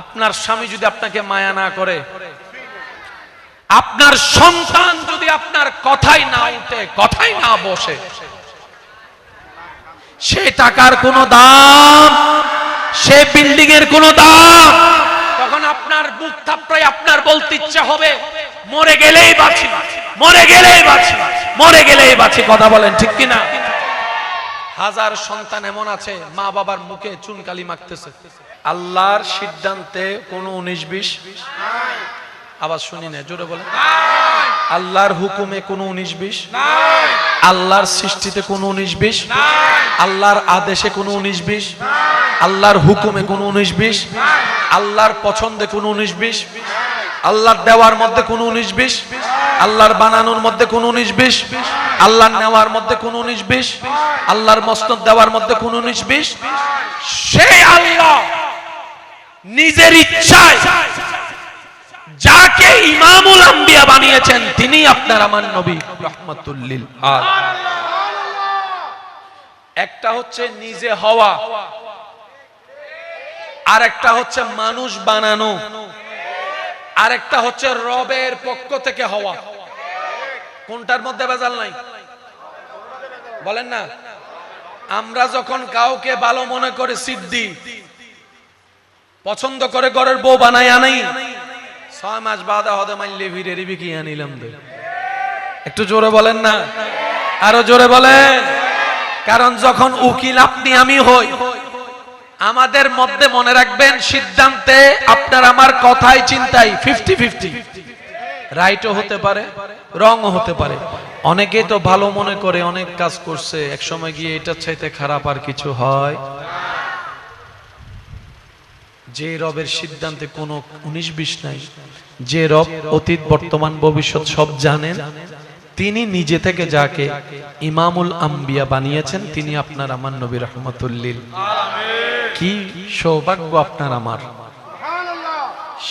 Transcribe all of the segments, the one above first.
আপনার স্বামী যদি আপনাকে মায়া না করে, আপনার সন্তান যদি আপনার কথাই না উঠে, কথাই না বসে, সে টাকার কোনো দাম, সে বিল্ডিং এর কোনো দাম, তখন আপনার বুক থাপড়াই আপনার বলতে ইচ্ছা হবে, মরে গেলেই বাঁচি, মরে গেলেই বাঁচি, মরে গেলেই বাঁচি, কথা বলেন ঠিক কিনা? হাজার সন্তান এমন আছে মা বাবার মুখে চুনকালি মাখতেছে। আল্লাহর সিদ্ধান্তে কোনো উনিশ বিশ আবার শুনি না জোরে বলে আল্লাহর হুকুমে কোনো উনিশ বিশ আল্লাহর সৃষ্টিতে কোনো উনিশ বিশ আল্লাহর আদেশে কোনো উনিশ বিশ আল্লাহর হুকুমে কোনো উনিশ বিশ আল্লাহর পছন্দে কোনো উনিশ বিশ আল্লাহর দেওয়ার মধ্যে কোনো উনিশ বিশ আল্লাহর বানানোর মধ্যে কোনো উনিশ বিশ আল্লাহর নেওয়ার মধ্যে কোনো উনিশ বিশ আল্লাহর মসনদ দেওয়ার মধ্যে কোনো উনিশ বিশ সেই আল্লাহ নিজের ইচ্ছায় যাকে ইমামুল আম্বিয়া বানিয়েছেন, তিনি আপনার আমার নবী রহমতুল্লিল একটা হচ্ছে নিজে হওয়া আর একটা হচ্ছে মানুষ বানানো আর একটা হচ্ছে রবের পক্ষ থেকে হওয়া। কোনটার মধ্যে বেজাল নাই? বলেন না। আমরা যখন কাউকে ভালো মনে করে সিদ্ধি পছন্দ করে ঘরের বউ বানাই আনাই। ছয় মাস বাদা হদে মাইলে ভিড়ে কি আনিলাম একটু জোরে বলেন না? আরও জোরে বলেন। কারণ যখন উকিল আপনি, আমি হই, আমাদের মধ্যে মনে রাখবেন সিদ্ধান্তে আপনার আমার কথাই চিন্তাই ফিফটি ফিফটি। রাইটও হতে পারে, রংও হতে পারে। অনেকেই তো ভালো মনে করে, অনেক কাজ করছে এক সময় গিয়ে এটা চাইতে খারাপ আর কিছু হয়। যে রবের সিদ্ধান্তে কোনো উনিশ বিশ নাই, যে রব অতীত, বর্তমান, ভবিষ্যৎ সব জানেন, তিনি নিজে থেকে যাকে ইমামুল আম্বিয়া বানিয়েছেন, তিনি আপনার আমার নবী রহমতুল্লিল। কি সৌভাগ্য আপনার আমার।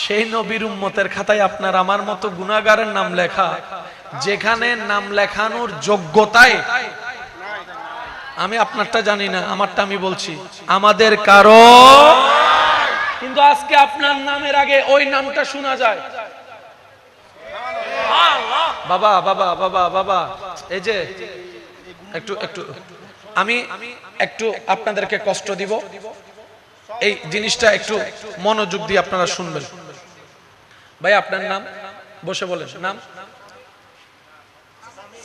সেই নবীর উম্মতের খাতায় আপনার আমার মতো গুনাগারের নাম লেখা, যেখানে নাম লেখানোর যোগ্যতায়, আমি আপনারটা জানি না, আমারটা আমি বলছি, আমাদের কারও কিন্তু আজকে আপনার নামের আগে ওই নামটা শোনা যায়। বাবা বাবা বাবা বাবা, এই যে, একটু একটু, আমি একটু আপনাদেরকে কষ্ট দিব। এই জিনিসটা একটু মনোযোগ দিয়ে আপনারা শুনবেন। ভাই, আপনার নাম? বসে বলেন, নাম?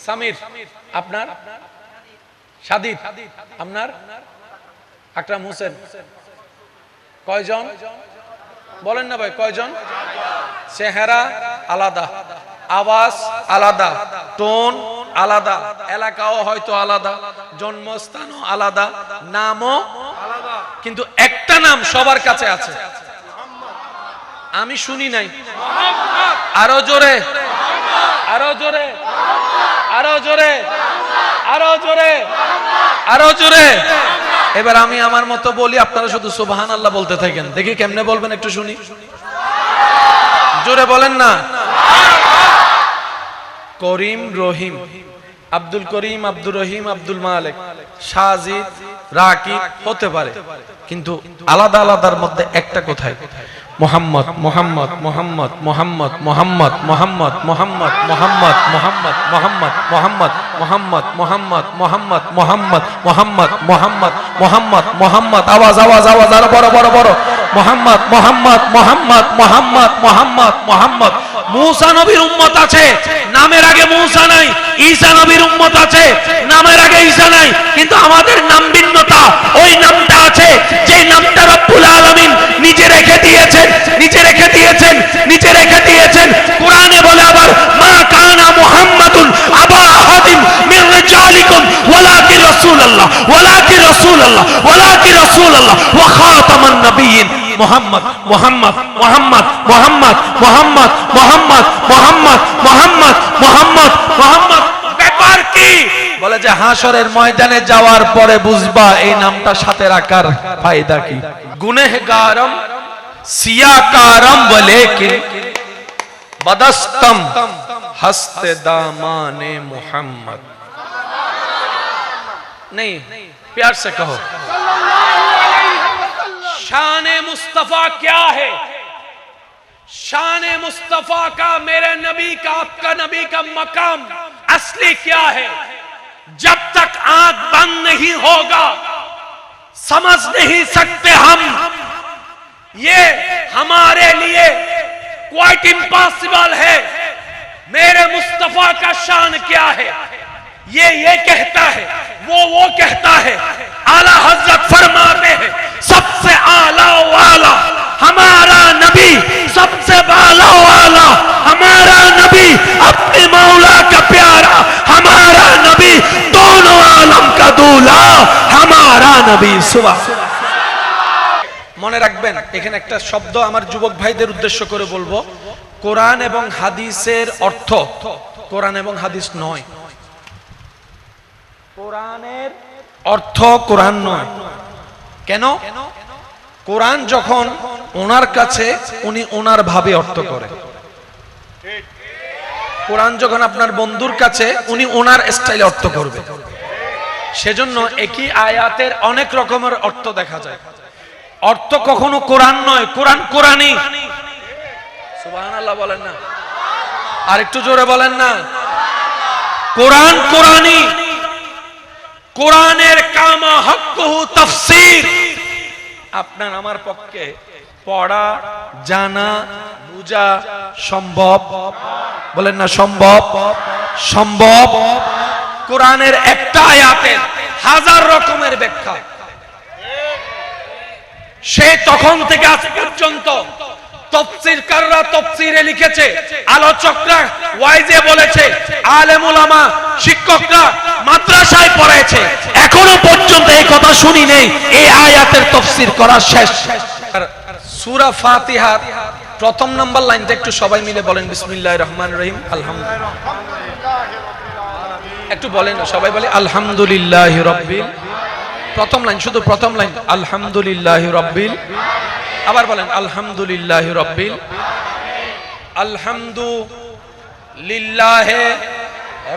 সামির, আপনার? সাদিদ আপনার? আকরাম হোসেন। কয়জন? বলেন না ভাই, কয়জন? চেহারা আলাদা, আওয়াজ আলাদা, টোন আলাদা, এলাকাও হয়তো আলাদা, জন্মস্থানও আলাদা, নামও কিন্তু একটা নাম সবার কাছে আছে। আমি শুনি নাই। আরও জোরে। আরও জোরে। আরও জোরে। আরও জোরে। আরও জোরে। এবার আমি আমার মতো বলি, আপনারা শুধু সুবাহান আল্লাহ বলতে থাকেন। দেখি কেমনে বলবেন একটু শুনি। জোরে বলেন না। করিম রহিম, আব্দুল করিম, আব্দুর রহিম, আব্দুল মালিক, সাজিদ, রাকিব, হতে পারে। কিন্তু আলাদা আলাদার মধ্যে একটা কোথায় কোথায়? মোহাম্মদ মোহাম্মদ মোহাম্মদ মোহাম্মদ মোহাম্মদ মোহাম্মদ মোহাম্মদ মোহাম্মদ মোহাম্মদ মোহাম্মদ মোহাম্মদ মোহাম্মদ মোহাম্মদ মোহাম্মদ মোহাম্মদ মোহাম্মদ মোহাম্মদ মোহাম্মদ মোহাম্মদ আওয়াজ আওয়াজ আওয়াজ আরও বড় বড় বড় মোহাম্মদ মোহাম্মদ মোহাম্মদ মোহাম্মদ মোহাম্মদ মোহাম্মদ মুসা নবীর উম্মত আছে নামের আগে মুসা নাই ঈসা নবীর উম্মত আছে নামের আগে ঈসা নাই কিন্তু আমাদের নাম ভিন্নতা ওই নামটা আছে যে নামটা রব্বুল আলামিন নিজে রেখে দিয়েছেন, নিজে রেখে দিয়েছেন, নিজে রেখে দিয়েছেন। কোরআনে বলে আবার, মা কানা মুহাম্মাদুন ওয়ালাকিন রাসূলুল্লাহ ওয়ালাকিন রাসূলুল্লাহ ওয়ালাকিন রাসূলুল্লাহ, ওয়া খাতামান নাবিয়িন মোহাম্মদ মোহাম্মদ মোহাম্মদ মোহাম্মদ মোহাম্মদ মোহাম্মদ মোহাম্মদ মোহাম্মদ মোহাম্মদ মোহাম্মদ। ব্যাপার কি? বলে যে হাসরের ময়দানে যাওয়ার পরে বুঝবা এই নামটা সাথে রাখার ফায়দা কি? গুনেহগারম, সিয়াকারম বলে কি? বদস্তম, হস্তে দামানে মোহাম্মদ। نہیں، پیار سے کہو۔ شان مصطفیٰ کیا ہے؟ شان مصطفیٰ کا میرے نبی کا، آپ کا نبی کا مقام اصلی کیا ہے؟ جب تک آنکھ بند نہیں ہوگا، سمجھ نہیں سکتے ہم۔ یہ ہمارے لیے کوائٹ امپاسبل ہے۔ میرے مصطفیٰ کا شان کیا ہے؟ ये ये कहता है वो वो कहता है आला हजरत फरमाते हैं सबसे आला वाला हमारा नबी सबसे बाला वाला हमारा नबी अपने मौला का प्यारा हमारा नबी दोनों आलम का दूल्हा हमारा नबी सुबह মনে রাখবেন এখানে একটা শব্দ আমার যুবক ভাইদের উদ্দেশ্য করে বলবো কোরআন এবং হাদিসের অর্থ কোরআন এবং হাদিস নয় অর্থ কোরআন নয়। কেন? কোরআন যখন ওনার কাছে, উনি ওনার ভাবে অর্থ করে। কোরআন যখন আপনার বন্ধুর কাছে, উনি ওনার স্টাইলে অর্থ করবে। সেজন্য একই আয়াতের অনেক রকমের অর্থ দেখা যায়। অর্থ কখনো কোরআন নয়, কোরআন কোরআনই। সুবহানাল্লাহ বলেন না। আর একটু জোরে বলেন না। কোরআন কোরআনই। কোরআনের কামা হক্কুহু তাফসীর। আপনার আমার পক্ষে পড়া, জানা, বুঝা সম্ভব। বলেন না সম্ভব? সম্ভব। কোরআনের একটা আয়াতের হাজার রকমের ব্যাখ্যা। সে তখন থেকে আজ পর্যন্ত ওয়াইজে বলেছে মাদ্রাসায় এখনও পর্যন্ত এই কথা শুনি করা প্রথম নাম্বার লাইনটা একটু সবাই মিলে বলেন, বিসমিল্লাহির রহমানির রহিম, আলহামদুলিল্লাহ। একটু বলেন সবাই বলে আলহামদুলিল্লাহি প্রথম লাইন, শুধু প্রথম লাইন, আলহামদুলিল্লাহ আবার বলেন আলহামদুলিল্লাহ রব্বিল আলহামদুলিল্লাহ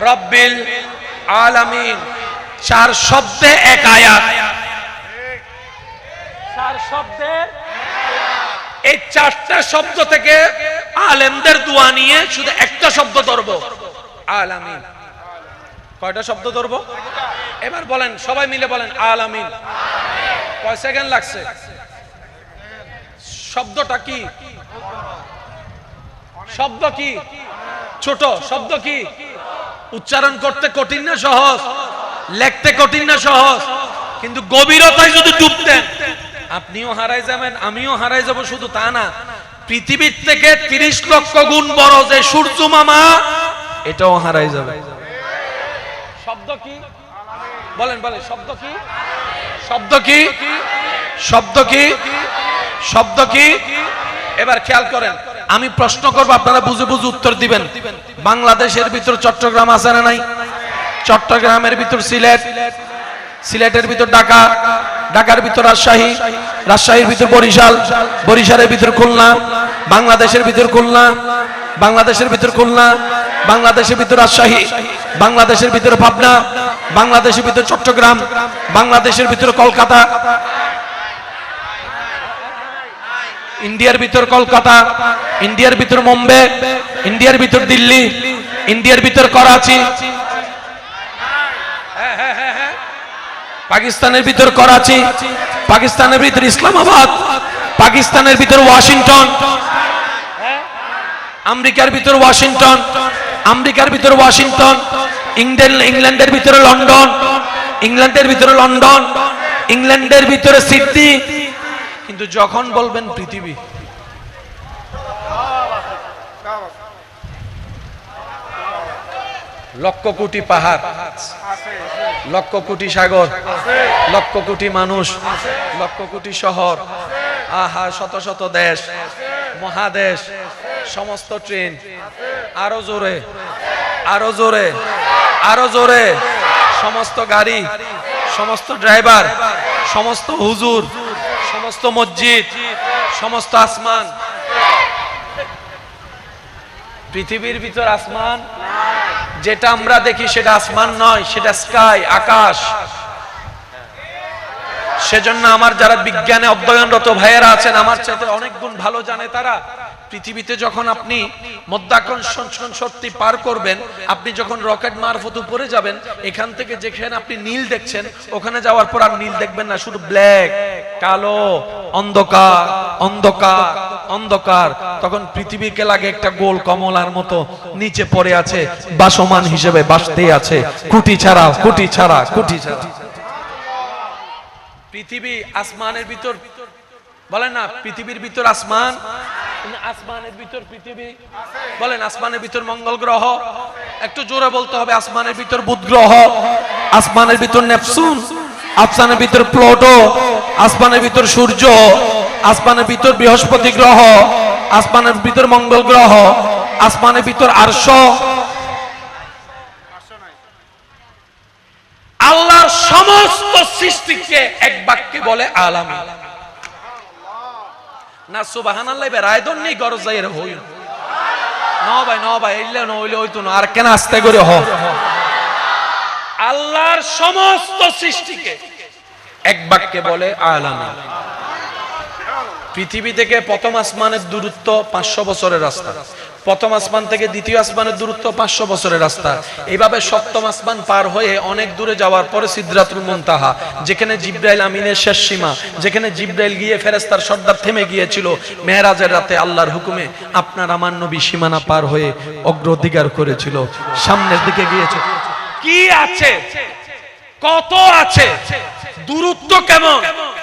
রব্বিল আলামিন। চার শব্দে এক আয়াত। চার শব্দে এই চারটা শব্দ থেকে আলেমদের দোয়া নিয়ে শুধু একটা শব্দ ধরবো। আলামিন। কয়টা শব্দ ধরবো? এবার বলেন সবাই মিলে বলেন আলামিন। কয় সেকেন্ড লাগছে? শব্দটা কি? শব্দ কি? ছোট, শব্দ কি? উচ্চারণ করতে কঠিন না সহজ? লেখতে কঠিন না সহজ? কিন্তু গভীরতায় যদি ডুবতেন আপনিও হারাই যাবেন, আমিও হারাই যাব, শুধু তা না। পৃথিবীর থেকে তিরিশ লক্ষ গুণ বড় যে সূর্য মামা, এটাও হারাই যাবে। শব্দ কি? বলেন বলেন, শব্দ কি? শব্দ কি? শব্দ কি? শব্দ কি? এবার খেয়াল করেন, আমি প্রশ্ন করব, আপনারা বুঝে বুঝে উত্তর দিবেন। বাংলাদেশের ভিতর চট্টগ্রাম আছে না নাই? চট্টগ্রামের ভিতর সিলেট, সিলেটের ভিতর ঢাকা, ঢাকার ভিতর রাজশাহী, রাজশাহীর ভিতর বরিশাল, বরিশালের ভিতর খুলনা, বাংলাদেশের ভিতর খুলনা, বাংলাদেশের ভিতর খুলনা, বাংলাদেশের ভিতর রাজশাহী, বাংলাদেশের ভিতর পাবনা, বাংলাদেশের ভিতর চট্টগ্রাম, বাংলাদেশের ভিতর কলকাতা ইন্ডিয়ার ভিতর কলকাতা, ইন্ডিয়ার ভিতর মুম্বাই ইন্ডিয়ার ভিতর দিল্লি, ইন্ডিয়ার ভিতর করাচি। পাকিস্তানের ভিতর করাচি, পাকিস্তানের ভিতর ইসলামাবাদ, পাকিস্তানের ভিতর ওয়াশিংটন। আমেরিকার ভিতর ওয়াশিংটন, আমেরিকার ভিতর ওয়াশিংটন, ইংল্যান্ড, ইংল্যান্ডের ভিতরে লন্ডন, ইংল্যান্ডের ভিতরে লন্ডন, ইংল্যান্ডের ভিতরে সিডনি কিন্তু যখন বলবেন পৃথিবী। লক্ষ কোটি পাহাড়, লক্ষ কোটি সাগর, লক্ষ কোটি মানুষ, লক্ষ কোটি শহর, আহা, শত শত দেশ, মহাদেশ, সমস্ত ট্রেন, আরও জোরে আরও জোরে আরও জোরে, সমস্ত গাড়ি, সমস্ত ড্রাইভার, সমস্ত হুজুর সমস্ত মসজিদ, সমস্ত আসমান। পৃথিবীর ভিতর আসমান, যেটা আমরা দেখি সেটা আসমান নয়, সেটা স্কাই আকাশ। সেজন্য আমার যারা বিজ্ঞানে অধ্যয়নরত ভাইয়েরা আছেন, আমার চাইতে অনেক গুণ ভালো জানে তারা পৃথিবীতে যখন আপনি মধ্যাকর্ষণ শক্তি পার করবেন, আপনি যখন রকেট মারফত উপরে যাবেন, এখান থেকে যেখানে আপনি নীল দেখছেন, ওখানে যাওয়ার পর আর নীল দেখবেন না, শুধু ব্ল্যাক, কালো, অন্ধকার অন্ধকার অন্ধকার। তখন পৃথিবীকে লাগে একটা গোল কমলার মতো, নিচে পড়ে আছে, বাসমান হিসেবে বাসতে আছে। কুটি ছাড়া কুটি ছাড়া কুটি ছাড়া। পৃথিবী আসমানের ভিতর বলেন না পৃথিবীর ভিতর আসমান। আসমানের ভিতর পৃথিবী। বলেন আসমানের ভিতর মঙ্গল গ্রহ। একটু জোরে বলতে হবে আসমানের ভিতর বুধ গ্রহ আসমানের ভিতর নেপসুন আসমানের ভিতর প্লুটো আসমানের ভিতর সূর্য আসমানের ভিতর বৃহস্পতি গ্রহ আসমানের ভিতর মঙ্গল গ্রহ আসমানের ভিতর আরশ। আল্লাহর সমস্ত সৃষ্টিকে এক বাক্যে বলে আলাম না সুবাহান আল্লাহ রায় দন নেই, গরজ যাই রে হই ন ভাই ন ভাই, এলে ন হইলে হইতো না, আর কেন আস্তে করে হ। আল্লাহর সমস্ত সৃষ্টিকে এক বাক্যে বলে আলাম পৃথিবী থেকে প্রথম আসমানের দূরত্ব পাঁচশো বছরের রাস্তা। প্রথম আসমান থেকে দ্বিতীয় আসমানের দূরত্ব পাঁচশো বছরের রাস্তা। এইভাবে সপ্তম আসমান পার হয়ে অনেক দূরে যাওয়ার পরে সিদ্ধাতুল মুনতাহা, যেখানে জিব্রাইল আমিনের শেষ সীমা, যেখানে জিব্রাইল গিয়ে ফেরেস্তার সর্দার থেমে গিয়েছিল, মেহরাজের রাতে আল্লাহর হুকুমে আপনার আমার নবী সীমানা পার হয়ে অগ্রাধিকার করেছিল, সামনের দিকে গিয়েছে। কি আছে? কত আছে? দূরত্ব কেমন?